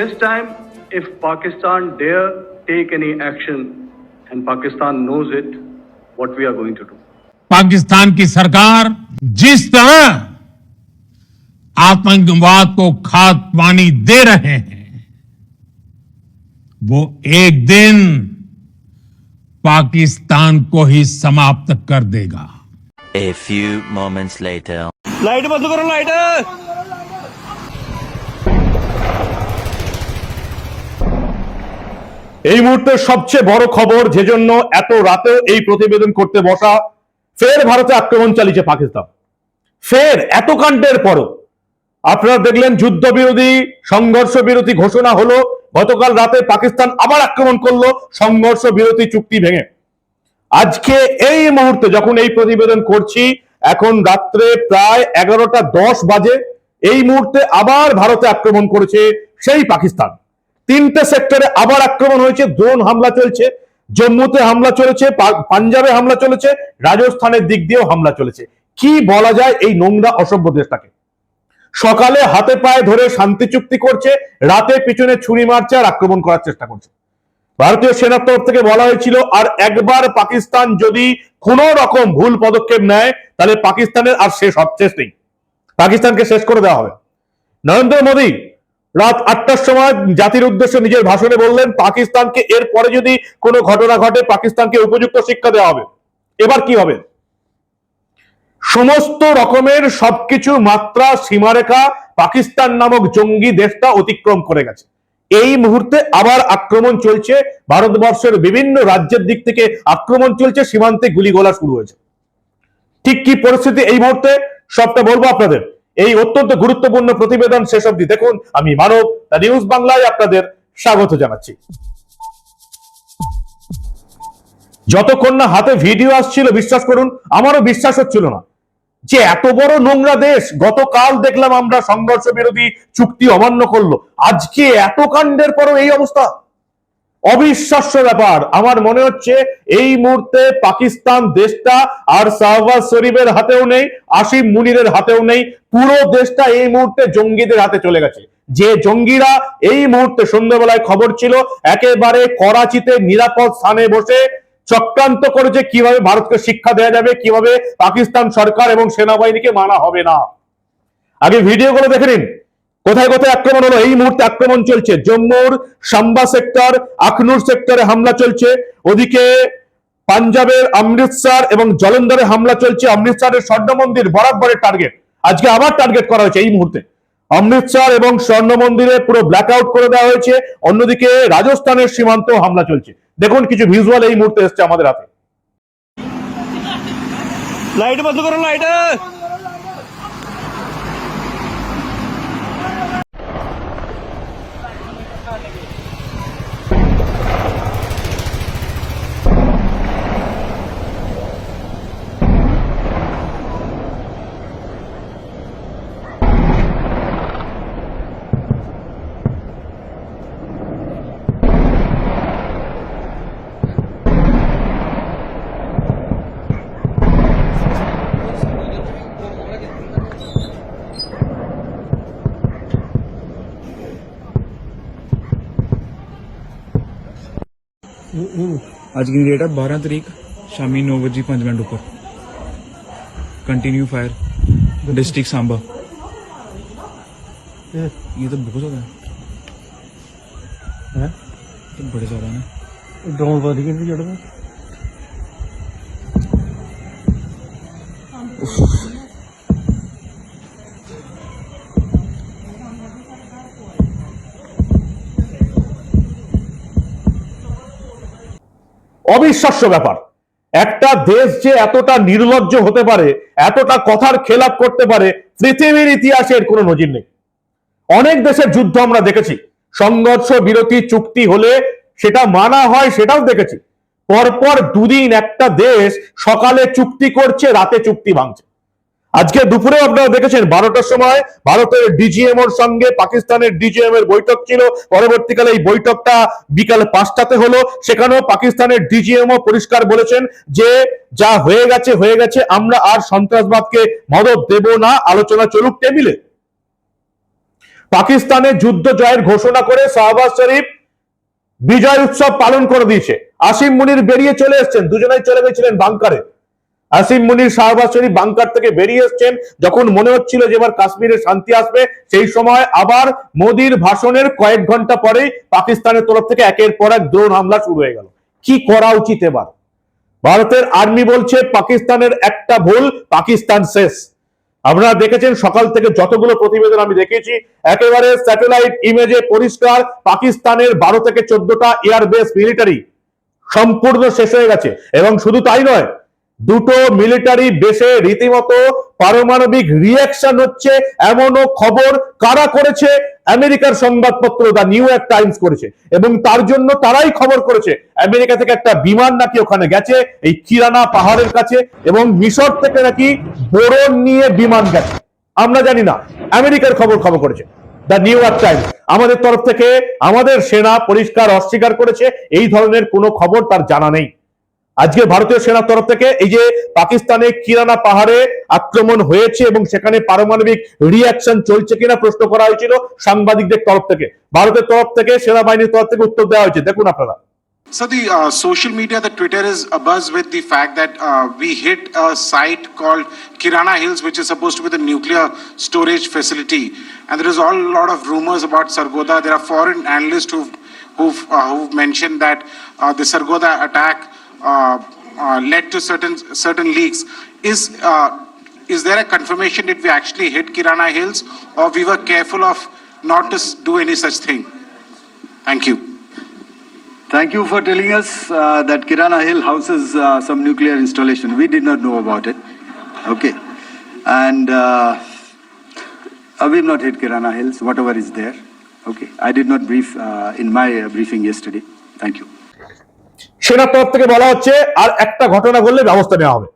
This time, if Pakistan dare take any action, and Pakistan knows it, what we are going to do. pakistan ki sarkar jis tarah आतंकवाद को खाद पानी दे रहे हैं वो एक दिन पाकिस्तान को ही समाप्त कर देगा a few moments later light बंद करो लाइट এই মুহূর্তে সবচেয়ে বড় খবর যে জন্য এত রাতে এই প্রতিবেদন করতে বসা ফের ভারতে আক্রমণ চালিয়েছে পাকিস্তান। ফের এত কাণ্ডের পরও। আপনারা দেখলেন যুদ্ধবিরোধী সংঘর্ষ বিরতি ঘোষণা হলো, গতকাল রাতে পাকিস্তান আবার আক্রমণ করল সংঘর্ষ বিরতি চুক্তি ভেঙে। আজকে এই মুহূর্তে যখন এই প্রতিবেদন করছি, এখন রাত্রে প্রায় এগারোটা দশ বাজে, এই মুহূর্তে আবার ভারতে আক্রমণ করেছে সেই পাকিস্তান। তিনটে সেক্টরে আবার আক্রমণ হয়েছে ড্রোন হামলা চলছে, জম্মুতে হামলা চলেছে পাঞ্জাবে হামলা চলেছে, রাজস্থানের দিক দিয়েও হামলা চলেছে। কি বলা যায় এই নোংরা অসভ্য দেশটাকে? সকালে হাতে পায়ে ধরে শান্তি চুক্তি করছে, রাতে পিছনে ছুরি মারছে আর আক্রমণ করার চেষ্টা করছে। ভারতীয় সেনার তরফ থেকে বলা হয়েছিল, আর একবার পাকিস্তান যদি কোনো রকম ভুল পদক্ষেপ নেয়, তাহলে পাকিস্তানের আর শেষ শেষ নেই। পাকিস্তানকে শেষ করে দেওয়া হবে। নরেন্দ্র মোদী রাত আটটার সময় জাতির উদ্দেশ্যে নিজের ভাষণে বললেন, পাকিস্তানকে এর পরে যদি কোনো ঘটনা ঘটে, পাকিস্তানকে উপযুক্ত শিক্ষা দেওয়া হবে। এবার কি হবে? সমস্ত রকমের সবকিছু মাত্রা, সীমারেখা পাকিস্তান নামক জঙ্গি দেশটা অতিক্রম করে গেছে। এই মুহূর্তে আবার আক্রমণ চলছে। ভারতবর্ষের বিভিন্ন রাজ্যের দিক থেকে আক্রমণ চলছে, সীমান্তে গুলিগোলা শুরু হয়েছে। ঠিক কি পরিস্থিতি এই মুহূর্তে? সবটা বলব আপনাদের। এই অত্যন্ত গুরুত্বপূর্ণ প্রতিবেদন শেষ অবধি দেখুন। আমি মানব, দ্য নিউজ বাংলায় আপনাদের স্বাগত জানাচ্ছি। যতক্ষণ না হাতে ভিডিও আসছিল, বিশ্বাস করুন, আমারও বিশ্বাস হচ্ছিল না। যে এত বড় নোংরা দেশ, গতকাল দেখলাম আমরা সংঘর্ষ বিরোধী চুক্তি অমান্য করল। আজকে এত কাণ্ডের পরও এই অবস্থা। অবিশ্বাস্য ব্যাপার। আমার মনে হচ্ছে এই মুহূর্তে পাকিস্তান দেশটা আর শাহবাজ শরীফের হাতেও নেই আসিম মুনিরের হাতেও নেই, পুরো দেশটা এই মুহূর্তে জঙ্গিদের হাতে চলে গেছে। যে জঙ্গিরা এই মুহূর্তে সন্ধ্যাবেলায় খবর ছিল, একেবারে করাচিতে নিরাপদ স্থানে বসে চক্রান্ত করেছে কীভাবে ভারতকে শিক্ষা দেওয়া যাবে, কীভাবে পাকিস্তান সরকার এবং সেনাবাহিনীকে মানা হবে না। আগে ভিডিওগুলো দেখে নিন। কোথায় কোথায় আক্রমণ হলো? এই মুহূর্তে আক্রমণ চলছে। জম্মুর সাম্বা সেক্টর, আখনুর সেক্টরে হামলা চলছে। ওদিকে পাঞ্জাবের অমৃতসর এবং জলন্ধরে হামলা চলছে। অমৃতসরের স্বর্ণ মন্দির বরাবরের টার্গেট আজকে আবার টার্গেট করা হয়েছে এই মুহূর্তে। অমৃতসর এবং স্বর্ণ মন্দিরে পুরো ব্ল্যাক আউট করে দেওয়া হয়েছে। অন্যদিকে রাজস্থানের সীমান্ত হামলা চলছে। দেখুন, কিছু ভিজুয়াল এই মুহূর্তে এসছে আমাদের হাতে। লাইট বন্ধ করো লাইট নাকি ਅੱਜ ਦੀ ਡੇਟ ਆ 12 ਤਰੀਕ ਸ਼ਾਮੀ 9 ਵਜੇ 5 ਮਿੰਟ ਉੱਪਰ कंटिन्यू फायर डिस्ट्रिक्ट सांबा ये तो बहुत ज्यादा है तो बड़े ज्यादा ना ਡਰੋਨ ਵੱਧ ਗਏ ਜਿਹੜਾ অবিশ্বাস্য ব্যাপার। একটা দেশ যে এতটা নির্লজ্জ হতে পারে, এতটা কথার খেলাপ করতে পারে, পৃথিবীর ইতিহাসের কোনো নজির নেই। অনেক দেশের যুদ্ধ আমরা দেখেছি। সংঘর্ষ, বিরতি, চুক্তি হলে সেটা মানা হয়, সেটাও দেখেছি। পরপর দুদিন একটা দেশ সকালে চুক্তি করছে, রাতে চুক্তি ভাঙছে। আজকে দুপুরে আপনারা দেখেছেন বারোটার সময় ভারতের ডিজিএম এর সঙ্গে পাকিস্তানের ডিজিএম এর বৈঠক ছিল। পরবর্তীকালে এই বৈঠকটা বিকাল পাঁচটাতে হলো। সেখানেও পাকিস্তানের ডিজিএমও পরিষ্কার বলেছেন যে, যা হয়ে গেছে হয়ে গেছে, আমরা আর সন্ত্রাসবাদকে মদত দেব না। আলোচনা চলুক টেবিলে। পাকিস্তানে যুদ্ধ জয়ের ঘোষণা করে শাহবাজ শরীফ বিজয় উৎসব পালন করে দিয়েছে। আসিম মুনির বেরিয়ে চলে এসেছেন। দুজনেই চলে গেছিলেন বাংকারে। আসিম মুনির শাহবাজ শরীফ বাংকার থেকে বেরিয়ে এসেছেন। যখন মনে হচ্ছিল যে এবার কাশ্মীরে শান্তি আসবে, সেই সময় আবার মোদির ভাষণের কয়েক ঘণ্টা পরেই পাকিস্তানের তরফ থেকে একের পর এক ড্রোন হামলা শুরু হয়ে গেল। কি করা উচিত এবার? ভারতের আর্মি বলছে, পাকিস্তানের একটা ভুল, পাকিস্তান শেষ। আপনারা দেখেছেন, সকাল থেকে যতগুলো প্রতিবেদন আমি দেখেছি একেবারে স্যাটেলাইট ইমেজে পরিষ্কার পাকিস্তানের বারো থেকে চোদ্দটা এয়ারবেস মিলিটারি সম্পূর্ণ শেষ হয়ে গেছে। এবং শুধু তাই নয় দুটো মিলিটারি বেসে রীতিমতো পারমাণবিক রিয়াকশন হচ্ছে, এমনও খবর কারা করেছে? আমেরিকার সংবাদপত্র দা নিউ ইয়র্ক টাইমস করেছে। এবং তার জন্য তারাই খবর করেছে। আমেরিকা থেকে একটা বিমান নাকি ওখানে গেছে, এই কিরানা পাহাড়ের কাছে, এবং মিশর থেকে নাকি বোরন নিয়ে বিমান গেছে। আমরা জানি না, আমেরিকার খবর খবর করেছে। দ্য নিউ ইয়র্ক টাইমস, আমাদের তরফ থেকে আমাদের সেনা পরিষ্কার অস্বীকার করেছে, এই ধরনের কোনো খবর তার জানা নেই। আজকে ভারতীয় সেনার তরফ থেকে এই যে পাকিস্তানে কিরানা পাহাড়ে আক্রমণ হয়েছে এবং সেখানে পারমাণবিক রিয়াকশন চলছে কিনা প্রশ্ন করা হয়েছিল সাংবাদিকদের তরফ থেকে ভারতের তরফ থেকে সেনাবাহিনীর তরফ থেকে উত্তর দেওয়া হয়েছে দেখুন আপনারা So the uh, social media, the Twitter is abuzz with the fact that uh, we hit a site called Kirana Hills, which is supposed to be the nuclear storage facility. And there is all a lot of rumors about Sargoda. There are foreign analysts who've, who've, uh, who've mentioned that uh, the Sargoda attack uh, uh, led to certain certain leaks. Is uh, is there a confirmation that we actually hit Kirana Hills, or we were careful of not to do any such thing? Thank you. Thank you for telling us uh, that Kirana Hill houses uh, some nuclear installation. We did not know about it. Okay. And uh, uh, we've not hit Kirana Hills, whatever is there. Okay. I did not brief uh, in my uh, briefing yesterday. Thank you. সেনার তরফ থেকে বলা হচ্ছে, আর একটা ঘটনা ঘটলে ব্যবস্থা নেওয়া হবে।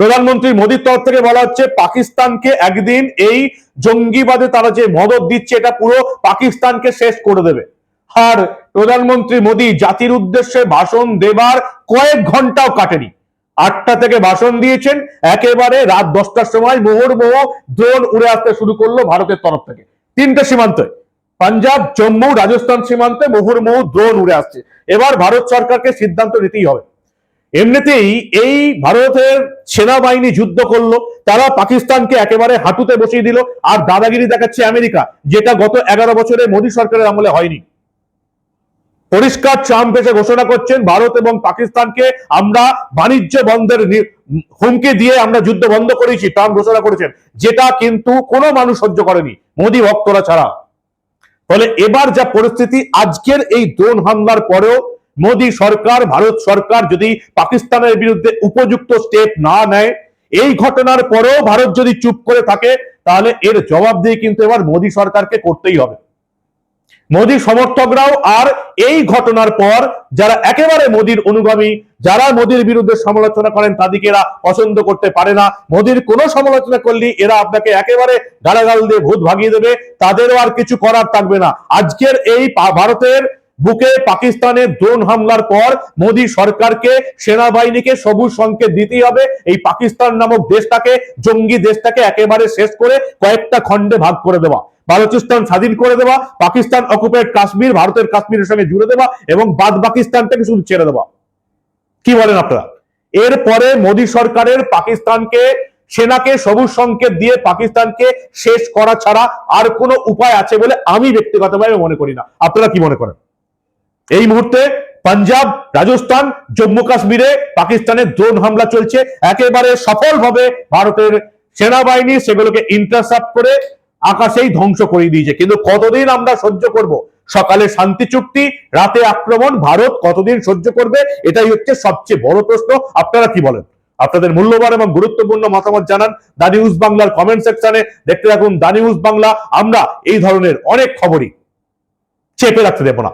প্রধানমন্ত্রী মোদীর তরফ থেকে বলা হচ্ছে, পাকিস্তানকে একদিন এই জঙ্গিবাদে তারা যে মদত দিচ্ছে, এটা পুরো পাকিস্তানকে শেষ করে দেবে। আর প্রধানমন্ত্রী মোদী জাতির উদ্দেশ্যে ভাষণ দেবার কয়েক ঘন্টাও কাটেনি। আটটা থেকে ভাষণ দিয়েছেন, একেবারে রাত দশটার সময় মুহুর্মুহ ড্রোন উড়ে আসতে শুরু করল ভারতের তরফ থেকে। তিনটে সীমান্তে। পাঞ্জাব, জম্মু, রাজস্থান সীমান্তে মুহুর্মুহু ড্রোন উড়ে আসছে। এবার ভারত সরকারকে সিদ্ধান্ত নিতেই হবে। এমনিতেই এই ভারতের সেনাবাহিনী যুদ্ধ করল, তারা পাকিস্তানকে একেবারে হাঁটুতে বসিয়ে দিল, আর দাদাগিরি দেখাচ্ছে আমেরিকা, যেটা গত এগারো বছরে মোদী সরকারের আমলে হয়নি। পরিষ্কার ট্রাম্প এসে ঘোষণা করছেন, ভারত এবং পাকিস্তানকে আমরা বাণিজ্য বন্ধের হুমকি দিয়ে আমরা যুদ্ধ বন্ধ করেছি, ট্রাম্প ঘোষণা করেছেন, যেটা কিন্তু কোনো মানুষ সহ্য করেনি, মোদী ভক্তরা ছাড়া। ফলে এবার যা পরিস্থিতি, আজকের এই ড্রোন হামলার পরেও মোদী সরকার, ভারত সরকার যদি পাকিস্তানের বিরুদ্ধে উপযুক্ত স্টেপ না নেয়, এই ঘটনার পরেও ভারত যদি চুপ করে থাকে, তাহলে এর জবাব দিয়ে কিন্তু এবার মোদী সরকারকে করতেই হবে। মোদী সমর্থকরাও আর এই ঘটনার পর যারা একেবারে মোদীর অনুগামী, যারা মোদীর বিরুদ্ধে সমালোচনা করেন তাদেরকে এরা পছন্দ করতে পারে না। মোদীর কোনো সমালোচনা করলে এরা আপনাকে একেবারে গালাগাল দিয়ে ভূত ভাগিয়ে দেবে। তাদেরও আর কিছু করার থাকবে না। আজকের এই ভারতের বুকে পাকিস্তানের ড্রোন হামলার পর মোদী সরকারকে সেনাবাহিনীকে সবুজ সংকেত দিতেই হবে। এই পাকিস্তান নামক দেশটাকে, জঙ্গি দেশটাকে একেবারে শেষ করে কয়েকটা খণ্ডে ভাগ করে দেওয়া। বালুচিস্তান স্বাধীন করে দেওয়া, পাকিস্তান অকুপেড কাশ্মীর, ভারতের কাশ্মীরের সঙ্গে জুড়ে দেওয়া এবং বাদ পাকিস্তানটাকে শুধু ছেড়ে দেওয়া। কি বলেন আপনারা? এরপরে মোদী সরকারের পাকিস্তানকে, সেনাকে সবুজ সংকেত দিয়ে পাকিস্তানকে শেষ করা ছাড়া আর কোনো উপায় আছে বলে আমি ব্যক্তিগতভাবে মনে করি না। আপনারা কি মনে করেন? এই মুহূর্তে পাঞ্জাব, রাজস্থান, জম্মু কাশ্মীরে পাকিস্তানের ড্রোন হামলা চলছে। একেবারে সফলভাবে ভারতের সেনাবাহিনী সেগুলোকে ইন্টারসেপ্ট করে আকাশেই ধ্বংস করে দিয়েছে। কিন্তু কতদিন আমরা সহ্য করব? সকালে শান্তি চুক্তি, রাতে আক্রমণ, ভারত কতদিন সহ্য করবে? এটাই হচ্ছে সবচেয়ে বড় প্রশ্ন। আপনারা কি বলেন? আপনাদের মূল্যবান এবং গুরুত্বপূর্ণ মতামত জানান। দা নিউজ বাংলার কমেন্ট সেকশনে দেখতে রাখুন দা নিউজ বাংলা, আমরা এই ধরনের অনেক খবরই চেপে রাখতে দেব না।